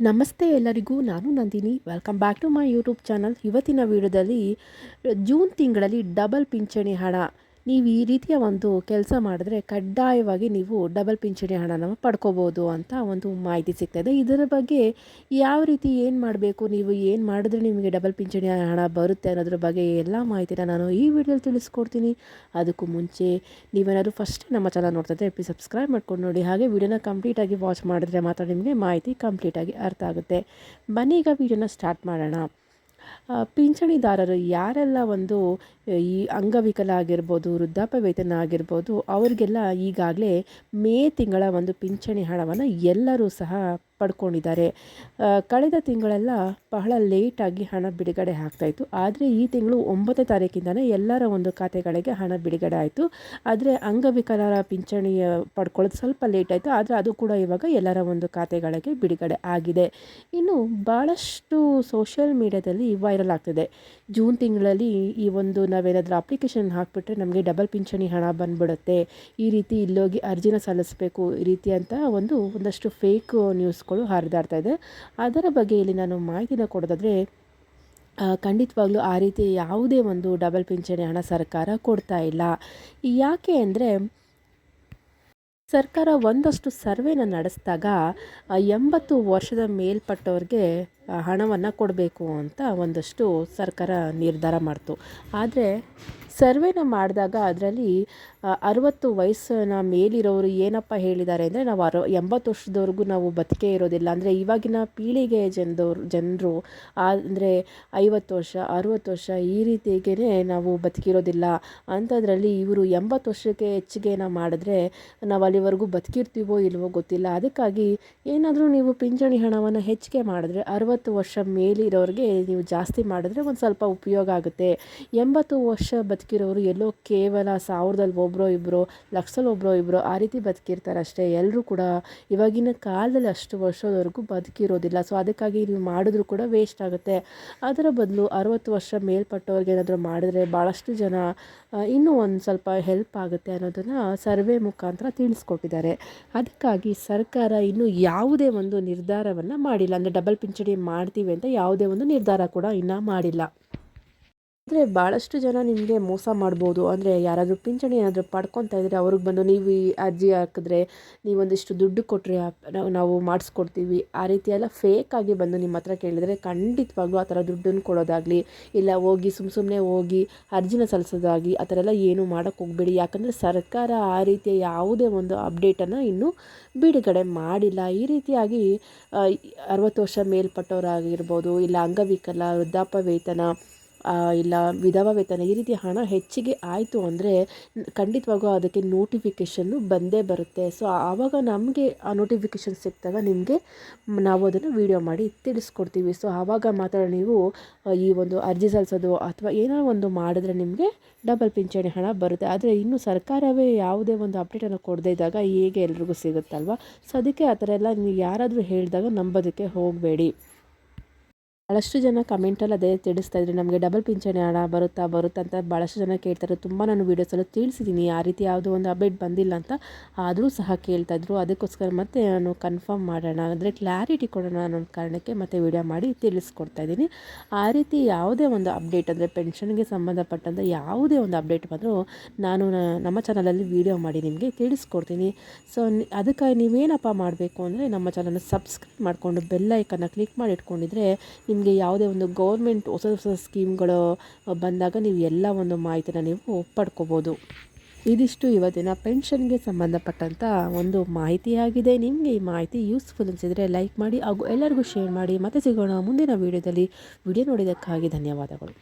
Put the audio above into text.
ನಮಸ್ತೆ ಎಲ್ಲರಿಗೂ, ನಾನು Nandini. Welcome back to my YouTube channel ಇವತ್ತಿನ ವಿಡಿಯೋದಲ್ಲಿ ಜೂನ್ ತಿಂಗಳಲ್ಲಿ ಡಬಲ್ ಪಿಂಚಣಿ ಹಣ. ನೀವು ಈ ರೀತಿಯ ಒಂದು ಕೆಲಸ ಮಾಡಿದ್ರೆ ಕಡ್ಡಾಯವಾಗಿ ನೀವು ಡಬಲ್ ಪಿಂಚಣಿ ಹಣನ ಪಡ್ಕೋಬೋದು ಅಂತ ಒಂದು ಮಾಹಿತಿ ಸಿಗ್ತದೆ ಇದರ ಬಗ್ಗೆ ಯಾವ ರೀತಿ ಏನು ಮಾಡಬೇಕು? ನೀವು ಏನು ಮಾಡಿದ್ರೆ ನಿಮಗೆ ಡಬಲ್ ಪಿಂಚಣಿ ಹಣ ಬರುತ್ತೆ ಅನ್ನೋದ್ರ ಬಗ್ಗೆ ಎಲ್ಲ ಮಾಹಿತಿನ ನಾನು ಈ ವಿಡಿಯೋಲಿ ತಿಳಿಸ್ಕೊಡ್ತೀನಿ. ಅದಕ್ಕೂ ಮುಂಚೆ ನೀವೇನಾದರೂ ಫಸ್ಟ್ ನಮ್ಮ ಚಾನಲ್ ನೋಡ್ತಿದ್ರೆ ಪ್ಲೀಸ್ ಸಬ್ಸ್ಕ್ರೈಬ್ ಮಾಡ್ಕೊಂಡು ನೋಡಿ. ಹಾಗೆ ವಿಡಿಯೋನ ಕಂಪ್ಲೀಟಾಗಿ ವಾಚ್ ಮಾಡಿದ್ರೆ ಮಾತ್ರ ನಿಮಗೆ ಮಾಹಿತಿ ಕಂಪ್ಲೀಟಾಗಿ ಅರ್ಥ ಆಗುತ್ತೆ. ಬನ್ನಿ ಈಗ ವಿಡಿಯೋನ ಸ್ಟಾರ್ಟ್ ಮಾಡೋಣ. ಪಿಂಚಣಿದಾರರು ಯಾರೆಲ್ಲ ಒಂದು ಈ ಅಂಗವಿಕಲ ಆಗಿರ್ಬೋದು ವೃದ್ಧಾಪ್ಯ ವೇತನ ಆಗಿರ್ಬೋದು ಅವರಿಗೆಲ್ಲ ಈಗಾಗಲೇ ಮೇ ತಿಂಗಳ ಒಂದು ಪಿಂಚಣಿ ಹಣವನ್ನು ಎಲ್ಲರೂ ಸಹ ಪಡ್ಕೊಂಡಿದ್ದಾರೆ. ಕಳೆದ ತಿಂಗಳೆಲ್ಲ ಬಹಳ ಲೇಟಾಗಿ ಹಣ ಬಿಡುಗಡೆ ಆಗ್ತಾಯಿತ್ತು ಆದರೆ ಈ ತಿಂಗಳು ಒಂಬತ್ತನೇ ತಾರೀಕಿಂದನೇ ಎಲ್ಲರ ಒಂದು ಖಾತೆಗಳಿಗೆ ಹಣ ಬಿಡುಗಡೆ ಆಯಿತು. ಆದರೆ ಅಂಗವಿಕಲರ ಪಿಂಚಣಿಯ ಪಡ್ಕೊಳ್ಳೋದು ಸ್ವಲ್ಪ ಲೇಟ್ ಆಯಿತು. ಆದರೆ ಅದು ಕೂಡ ಇವಾಗ ಎಲ್ಲರ ಒಂದು ಖಾತೆಗಳಿಗೆ ಬಿಡುಗಡೆ ಆಗಿದೆ. ಇನ್ನು ಭಾಳಷ್ಟು ಸೋಷಿಯಲ್ ಮೀಡ್ಯಾದಲ್ಲಿ ವೈರಲ್ ಆಗ್ತಿದೆ. ಜೂನ್ ತಿಂಗಳಲ್ಲಿ ಈ ಒಂದು ನಾವೇನಾದರೂ ಅಪ್ಲಿಕೇಶನ್ ಹಾಕಿಬಿಟ್ರೆ ನಮಗೆ ಡಬಲ್ ಪಿಂಚಣಿ ಹಣ ಬಂದ್ಬಿಡುತ್ತೆ. ಈ ರೀತಿ ಇಲ್ಲೋಗಿ ಅರ್ಜಿನ ಸಲ್ಲಿಸಬೇಕು, ಈ ರೀತಿ ಅಂತ ಒಂದು ಒಂದಷ್ಟು ಫೇಕ್ ನ್ಯೂಸ್ಗಳು ಹರಿದಾಡ್ತಾ ಇದೆ. ಅದರ ಬಗ್ಗೆ ಇಲ್ಲಿ ನಾನು ಮಾಹಿತಿನ ಕೊಡೋದಾದರೆ ಖಂಡಿತವಾಗ್ಲೂ ಆ ರೀತಿ ಯಾವುದೇ ಒಂದು ಡಬಲ್ ಪಿಂಚಣಿ ಹಣ ಸರ್ಕಾರ ಕೊಡ್ತಾ ಇಲ್ಲ. ಯಾಕೆ ಅಂದರೆ, ಸರ್ಕಾರ ಒಂದಷ್ಟು ಸರ್ವೆನ ನಡೆಸಿದಾಗ ಎಂಬತ್ತು ವರ್ಷದ ಮೇಲ್ಪಟ್ಟವ್ರಿಗೆ ಹಣವನ್ನು ಕೊಡಬೇಕು ಅಂತ ಒಂದಷ್ಟು ಸರ್ಕಾರ ನಿರ್ಧಾರ ಮಾಡ್ತು. ಆದರೆ ಸರ್ವೇನ ಮಾಡಿದಾಗ ಅದರಲ್ಲಿ ಅರುವತ್ತು ವಯಸ್ಸಿನ ಮೇಲಿರೋರು ಏನಪ್ಪ ಹೇಳಿದ್ದಾರೆ ಅಂದರೆ ನಾವು ಅರ, ಎಂಬತ್ತು ವರ್ಷದವರೆಗೂ ನಾವು ಬದುಕೇ ಇರೋದಿಲ್ಲ. ಅಂದರೆ ಇವಾಗಿನ ಪೀಳಿಗೆ ಜನದವ್ರು, ಜನರು ಅಂದರೆ ಐವತ್ತು ವರ್ಷ, ಅರುವತ್ತು ವರ್ಷ ಈ ರೀತಿಗೇ ನಾವು ಬದುಕಿರೋದಿಲ್ಲ. ಅಂಥದ್ರಲ್ಲಿ ಇವರು ಎಂಬತ್ತು ವರ್ಷಕ್ಕೆ ಹೆಚ್ಚಿಗೆ ನಾವು ಮಾಡಿದ್ರೆ ನಾವು ಅಲ್ಲಿವರೆಗೂ ಬದುಕಿರ್ತೀವೋ ಇಲ್ವೋ ಗೊತ್ತಿಲ್ಲ. ಅದಕ್ಕಾಗಿ ಏನಾದರೂ ನೀವು ಪಿಂಚಣಿ ಹಣವನ್ನು ಹೆಚ್ಚಿಗೆ ಮಾಡಿದ್ರೆ ಅರುವತ್ತು ವರ್ಷ ಮೇಲಿರೋರಿಗೆ ನೀವು ಜಾಸ್ತಿ ಮಾಡಿದ್ರೆ ಒಂದು ಸ್ವಲ್ಪ ಉಪಯೋಗ ಆಗುತ್ತೆ. ಎಂಬತ್ತು ವರ್ಷ ಬದುಕಿರೋರು ಎಲ್ಲೋ ಕೇವಲ ಸಾವಿರದಲ್ಲಿ ಒಬ್ಬರೋ ಇಬ್ಬರು ಲಕ್ಷದಲ್ಲಿ ಒಬ್ಬರೋ ಇಬ್ಬರು ಆ ರೀತಿ ಬದುಕಿರ್ತಾರೆ ಅಷ್ಟೇ ಎಲ್ಲರೂ ಕೂಡ ಇವಾಗಿನ ಕಾಲದಲ್ಲಿ ಅಷ್ಟು ವರ್ಷದವರೆಗೂ ಬದುಕಿರೋದಿಲ್ಲ. ಸೊ ಅದಕ್ಕಾಗಿ ನೀವು ಮಾಡಿದ್ರು ಕೂಡ ವೇಸ್ಟ್ ಆಗುತ್ತೆ. ಅದರ ಬದಲು ಅರುವತ್ತು ವರ್ಷ ಮೇಲ್ಪಟ್ಟವ್ರಿಗೆ ಏನಾದರೂ ಮಾಡಿದ್ರೆ ಭಾಳಷ್ಟು ಜನ ಇನ್ನೂ ಒಂದು ಸ್ವಲ್ಪ ಹೆಲ್ಪ್ ಆಗುತ್ತೆ ಅನ್ನೋದನ್ನು ಸರ್ವೆ ಮುಖಾಂತರ ತಿಳಿಸ್ಕೊಟ್ಟಿದ್ದಾರೆ. ಅದಕ್ಕಾಗಿ ಸರ್ಕಾರ ಇನ್ನೂ ಯಾವುದೇ ಒಂದು ನಿರ್ಧಾರವನ್ನು ಮಾಡಿಲ್ಲ. ಅಂದರೆ ಡಬಲ್ ಪಿಂಚಣಿ ಮಾಡ್ತೀವಿ ಅಂತ ಯಾವುದೇ ಒಂದು ನಿರ್ಧಾರ ಕೂಡ ಇನ್ನೂ ಮಾಡಿಲ್ಲ. ಅಂದರೆ ಭಾಳಷ್ಟು ಜನ ನಿಮಗೆ ಮೋಸ ಮಾಡ್ಬೋದು. ಅಂದರೆ ಯಾರಾದರೂ ಪಿಂಚಣಿ ಏನಾದರೂ ಪಡ್ಕೊತಾ ಇದ್ದರೆ ಅವ್ರಿಗೆ ಬಂದು ನೀವು ಈ ಅರ್ಜಿ ಹಾಕಿದ್ರೆ ನೀವೊಂದಿಷ್ಟು ದುಡ್ಡು ಕೊಟ್ಟರೆ ನಾವು ಮಾಡಿಸ್ಕೊಡ್ತೀವಿ. ಆ ರೀತಿ ಎಲ್ಲ ಫೇಕಾಗಿ ಬಂದು ನಿಮ್ಮ ಹತ್ರ ಕೇಳಿದರೆ ಖಂಡಿತವಾಗ್ಲೂ ಆ ಥರ ದುಡ್ಡನ್ನು ಕೊಡೋದಾಗಲಿ, ಇಲ್ಲ ಹೋಗಿ ಸುಮ್ಮ ಸುಮ್ಮನೆ ಹೋಗಿ ಅರ್ಜಿನ ಸಲ್ಲಿಸೋದಾಗಿ ಆ ಥರ ಎಲ್ಲ ಏನೂ ಮಾಡೋಕ್ಕೆ ಹೋಗಬೇಡಿ. ಯಾಕಂದರೆ ಸರ್ಕಾರ ಆ ರೀತಿಯ ಯಾವುದೇ ಒಂದು ಅಪ್ಡೇಟನ್ನು ಇನ್ನೂ ಬಿಡುಗಡೆ ಮಾಡಿಲ್ಲ. ಈ ರೀತಿಯಾಗಿ ಅರವತ್ತು ವರ್ಷ ಮೇಲ್ಪಟ್ಟವರಾಗಿರ್ಬೋದು, ಇಲ್ಲ ಅಂಗವಿಕಲ, ವೃದ್ಧಾಪ್ಯ ವೇತನ ಇಲ್ಲ, ವಿಧವಾ ವೇತನ, ಈ ರೀತಿ ಹಣ ಹೆಚ್ಚಿಗೆ ಆಯಿತು ಅಂದರೆ ಖಂಡಿತವಾಗೂ ಅದಕ್ಕೆ ನೋಟಿಫಿಕೇಷನ್ನು ಬಂದೇ ಬರುತ್ತೆ. ಸೊ ಆವಾಗ ನಮಗೆ ಆ ನೋಟಿಫಿಕೇಷನ್ ಸಿಕ್ಕಿದಾಗ ನಿಮಗೆ ನಾವು ಅದನ್ನು ವೀಡಿಯೋ ಮಾಡಿ ತಿಳಿಸ್ಕೊಡ್ತೀವಿ. ಸೊ ಆವಾಗ ಮಾತ್ರ ನೀವು ಈ ಒಂದು ಅರ್ಜಿ ಸಲ್ಲಿಸೋದು ಅಥವಾ ಏನೋ ಒಂದು ಮಾಡಿದ್ರೆ ನಿಮಗೆ ಡಬಲ್ ಪಿಂಚಣಿ ಹಣ ಬರುತ್ತೆ. ಆದರೆ ಇನ್ನು ಸರ್ಕಾರವೇ ಯಾವುದೇ ಒಂದು ಅಪ್ಡೇಟನ್ನು ಕೊಡದೇ ಇದ್ದಾಗ ಹೇಗೆ ಎಲ್ರಿಗೂ ಸಿಗುತ್ತಲ್ವ? ಸೊ ಅದಕ್ಕೆ ಆ ಥರ ಎಲ್ಲ ನೀವು ಯಾರಾದರೂ ಹೇಳಿದಾಗ ನಂಬೋದಕ್ಕೆ ಹೋಗಬೇಡಿ. ಭಾಳಷ್ಟು ಜನ ಕಮೆಂಟಲ್ಲಿ ಅದೇ ತಿಳಿಸ್ತಾ ಇದ್ರು. ನಮಗೆ ಡಬಲ್ ಪಿಂಚಣಿ ಹಣ ಬರುತ್ತಾ ಬರುತ್ತಾ ಅಂತ ಭಾಳಷ್ಟು ಜನ ಕೇಳ್ತಾರೆ ತುಂಬ ನಾನು ವೀಡಿಯೋಸಲ್ಲೂ ತಿಳಿಸಿದ್ದೀನಿ ಆ ರೀತಿ ಯಾವುದೋ ಒಂದು ಅಪ್ಡೇಟ್ ಬಂದಿಲ್ಲ ಅಂತ ಆದರೂ ಸಹ ಕೇಳ್ತಾಯಿದ್ರು ಅದಕ್ಕೋಸ್ಕರ ಮತ್ತೆ ನಾನು ಕನ್ಫರ್ಮ್ ಮಾಡೋಣ. ಅಂದರೆ ಕ್ಲಾರಿಟಿ ಕೊಡೋಣ ಅನ್ನೋ ಕಾರಣಕ್ಕೆ ಮತ್ತೆ ವಿಡಿಯೋ ಮಾಡಿ ತಿಳಿಸ್ಕೊಡ್ತಾ ಇದ್ದೀನಿ. ಆ ರೀತಿ ಯಾವುದೇ ಒಂದು ಅಪ್ಡೇಟ್ ಅಂದರೆ ಪೆನ್ಷನ್ಗೆ ಸಂಬಂಧಪಟ್ಟಂಥ ಯಾವುದೇ ಒಂದು ಅಪ್ಡೇಟ್ ಬಂದರೂ ನಾನು ನಮ್ಮ ಚಾನಲಲ್ಲಿ ವೀಡಿಯೋ ಮಾಡಿ ನಿಮಗೆ ತಿಳಿಸ್ಕೊಡ್ತೀನಿ. ಸೊ ಅದಕ್ಕೆ ನೀವೇನಪ್ಪ ಮಾಡಬೇಕು ಅಂದರೆ ನಮ್ಮ ಚಾನಲ್ನ ಸಬ್ಸ್ಕ್ರೈಬ್ ಮಾಡಿಕೊಂಡು ಬೆಲ್ ಐಕನ್ನ ಕ್ಲಿಕ್ ಮಾಡಿ ಇಟ್ಕೊಂಡಿದ್ರೆ ನಿಮಗೆ ಯಾವುದೇ ಒಂದು ಗೌರ್ಮೆಂಟ್ ಹೊಸ ಹೊಸ ಸ್ಕೀಮ್ಗಳು ಬಂದಾಗ ನೀವು ಎಲ್ಲ ಒಂದು ಮಾಹಿತಿನ ನೀವು ಪಡ್ಕೋಬೋದು. ಇದಿಷ್ಟು ಇವತ್ತಿನ ಪೆನ್ಷನ್ಗೆ ಸಂಬಂಧಪಟ್ಟಂಥ ಒಂದು ಮಾಹಿತಿಯಾಗಿದೆ. ನಿಮಗೆ ಈ ಮಾಹಿತಿ ಯೂಸ್ಫುಲ್ ಅನಿಸಿದರೆ ಲೈಕ್ ಮಾಡಿ ಹಾಗೂ ಎಲ್ಲರಿಗೂ ಶೇರ್ ಮಾಡಿ. ಮತ್ತೆ ಸಿಗೋಣ ಮುಂದಿನ ವೀಡಿಯೋದಲ್ಲಿ ವಿಡಿಯೋ ನೋಡಿದ್ದಕ್ಕಾಗಿ ಧನ್ಯವಾದಗಳು.